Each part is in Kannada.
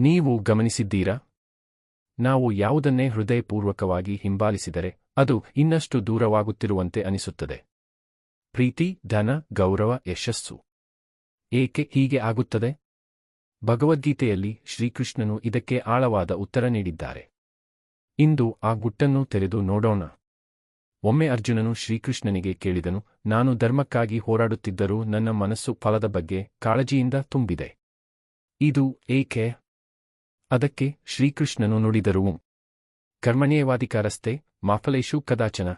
ನೀವು ಗಮನಿಸಿದ್ದೀರಾ? ನಾವು ಯಾವುದನ್ನೇ ಹೃದಯಪೂರ್ವಕವಾಗಿ ಹಿಂಬಾಲಿಸಿದರೆ ಅದು ಇನ್ನಷ್ಟು ದೂರವಾಗುತ್ತಿರುವಂತೆ ಅನಿಸುತ್ತದೆ. ಪ್ರೀತಿ, ಧನ, ಗೌರವ, ಯಶಸ್ಸು. ಏಕೆ ಹೀಗೆ ಆಗುತ್ತದೆ? ಭಗವದ್ಗೀತೆಯಲ್ಲಿ ಶ್ರೀಕೃಷ್ಣನು ಇದಕ್ಕೆ ಆಳವಾದ ಉತ್ತರ ನೀಡಿದ್ದಾರೆ. ಇಂದು ಆ ಗುಟ್ಟನ್ನು ತೆರೆದು ನೋಡೋಣ. ಒಮ್ಮೆ ಅರ್ಜುನನು ಶ್ರೀಕೃಷ್ಣನಿಗೆ ಕೇಳಿದನು, ನಾನು ಧರ್ಮಕ್ಕಾಗಿ ಹೋರಾಡುತ್ತಿದ್ದರೂ ನನ್ನ ಮನಸ್ಸು ಫಲದ ಬಗ್ಗೆ ಕಾಳಜಿಯಿಂದ ತುಂಬಿದೆ. ಇದು ಏಕೆ? ಅದಕ್ಕೆ ಶ್ರೀಕೃಷ್ಣನು ನುಡಿದರು. ಕರ್ಮಣ್ಯೇವಾಧಿಕಾರಸ್ತೆ ಮಾಫಲೇಶು ಕದಾಚನ.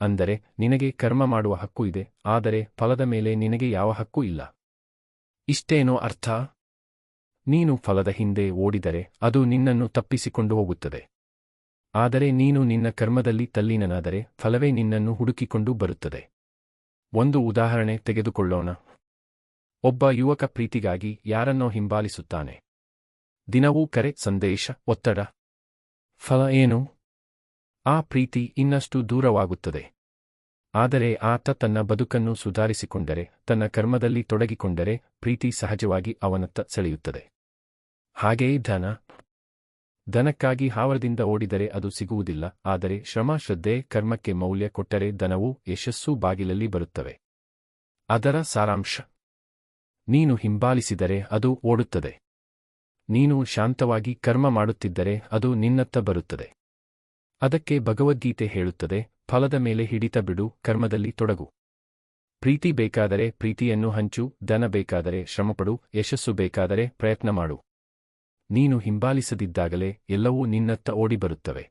ಅಂದರೆ, ನಿನಗೆ ಕರ್ಮ ಮಾಡುವ ಹಕ್ಕು ಇದೆ, ಆದರೆ ಫಲದ ಮೇಲೆ ನಿನಗೆ ಯಾವ ಹಕ್ಕು ಇಲ್ಲ. ಇಷ್ಟೇನೋ ಅರ್ಥ? ನೀನು ಫಲದ ಹಿಂದೆ ಓಡಿದರೆ ಅದು ನಿನ್ನನ್ನು ತಪ್ಪಿಸಿಕೊಂಡು ಹೋಗುತ್ತದೆ. ಆದರೆ ನೀನು ನಿನ್ನ ಕರ್ಮದಲ್ಲಿ ತಲ್ಲೀನನಾದರೆ ಫಲವೇ ನಿನ್ನನ್ನು ಹುಡುಕಿಕೊಂಡು ಬರುತ್ತದೆ. ಒಂದು ಉದಾಹರಣೆ ತೆಗೆದುಕೊಳ್ಳೋಣ. ಒಬ್ಬ ಯುವಕ ಪ್ರೀತಿಗಾಗಿ ಯಾರನ್ನೋ ಹಿಂಬಾಲಿಸುತ್ತಾನೆ. ದಿನವೂ ಕರೆ ಸಂದೇಶ, ಒತ್ತಡ. ಫಲ ಏನು? ಆ ಪ್ರೀತಿ ಇನ್ನಷ್ಟು ದೂರವಾಗುತ್ತದೆ. ಆದರೆ ಆತ ತನ್ನ ಬದುಕನ್ನು ಸುಧಾರಿಸಿಕೊಂಡರೆ, ತನ್ನ ಕರ್ಮದಲ್ಲಿ ತೊಡಗಿಕೊಂಡರೆ, ಪ್ರೀತಿ ಸಹಜವಾಗಿ ಅವನತ್ತ ಸೆಳೆಯುತ್ತದೆ. ಹಾಗೆಯೇ ಧನ. ಧನಕ್ಕಾಗಿ ಹಾವರದಿಂದ ಓಡಿದರೆ ಅದು ಸಿಗುವುದಿಲ್ಲ, ಆದರೆ ಶ್ರಮ ಶ್ರದ್ಧೆ ಕರ್ಮಕ್ಕೆ ಮೌಲ್ಯ ಕೊಟ್ಟರೆ ಧನವು ಯಶಸ್ಸು ಬಾಗಿಲಲ್ಲಿ ಬರುತ್ತವೆ. ಅದರ ಸಾರಾಂಶ. ನೀನು ಹಿಂಬಾಲಿಸಿದರೆ ಅದು ಓಡುತ್ತದೆ. ನೀನು ಶಾಂತವಾಗಿ ಕರ್ಮ ಮಾಡುತ್ತಿದ್ದರೆ ಅದು ನಿನ್ನತ್ತ ಬರುತ್ತದೆ. ಅದಕ್ಕೆ ಭಗವದ್ಗೀತೆ ಹೇಳುತ್ತದೆ, ಫಲದ ಮೇಲೆ ಹಿಡಿತ ಬಿಡು, ಕರ್ಮದಲ್ಲಿ ತೊಡಗು. ಪ್ರೀತಿ ಬೇಕಾದರೆ ಪ್ರೀತಿಯನ್ನು ಹಂಚು ದನ ಬೇಕಾದರೆ ಶ್ರಮಪಡು, ಯಶಸ್ಸು ಬೇಕಾದರೆ ಪ್ರಯತ್ನ ಮಾಡು. ನೀನು ಹಿಂಬಾಲಿಸದಿದ್ದಾಗಲೇ ಎಲ್ಲವೂ ನಿನ್ನತ್ತ ಓಡಿಬರುತ್ತವೆ.